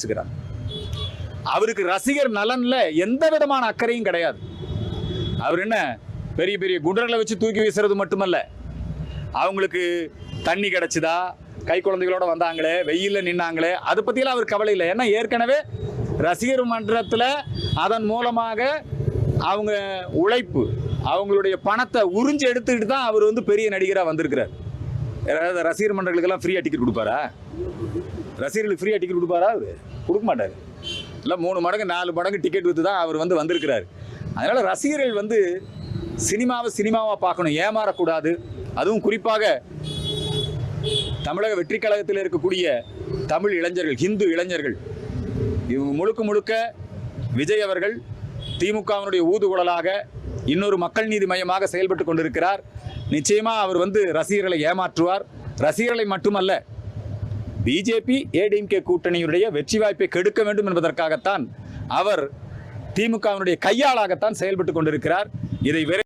ஏமாற்றுகிறார் அவருக்கு ரசிகர் நலன்ல எந்த விதமான அக்கறையும் கிடையாது. அவர் என்ன பெரிய பெரிய குண்டர்களை வச்சு தூக்கி வீசுறது மட்டுமல்ல அவங்களுக்கு தண்ணி கிடைச்சதா கை குழந்தைகளோட வந்தாங்களே வெயில்ல நின்னாங்களே அதை பற்றியெல்லாம் அவர் கவலை இல்லை. ஏன்னா ஏற்கனவே ரசிகர் மன்றத்தில் அதன் மூலமாக அவங்க உழைப்பு அவங்களுடைய பணத்தை உறிஞ்சு எடுத்துக்கிட்டு தான் அவர் வந்து பெரிய நடிகராக வந்திருக்கிறார். யாராவது ரசிகர் மன்றங்களுக்கெல்லாம் ஃப்ரீயாக டிக்கெட் கொடுப்பாரா? ரசிகர்களுக்கு ஃப்ரீயாக டிக்கெட் கொடுப்பாரா அவர்? கொடுக்க மாட்டார் இல்லை மூணு மடங்கு நாலு மடங்கு டிக்கெட் விற்று தான் அவர் வந்து வந்திருக்கிறார். அதனால் ரசிகர்கள் வந்து சினிமாவை சினிமாவாக பார்க்கணும் ஏமாறக்கூடாது. அதுவும் குறிப்பாக தமிழக வெற்றி கழகத்தில் இருக்கக்கூடிய தமிழ் இளைஞர்கள் ஹிந்து இளைஞர்கள். இவங்க முழுக்க முழுக்க விஜய் அவர்கள் திமுகவினுடைய ஊதுகுழலாக இன்னொரு மக்கள் நீதி மையமாக செயல்பட்டு கொண்டிருக்கிறார். நிச்சயமாக அவர் வந்து ரசிகர்களை ஏமாற்றுவார். ரசிகர்களை மட்டுமல்ல பிஜேபி ஏடிஎம்கே கூட்டணியுடைய வெற்றி வாய்ப்பை கெடுக்க வேண்டும் என்பதற்காகத்தான் அவர் திமுகவினுடைய கையாளாகத்தான் செயல்பட்டு கொண்டிருக்கிறார். இதை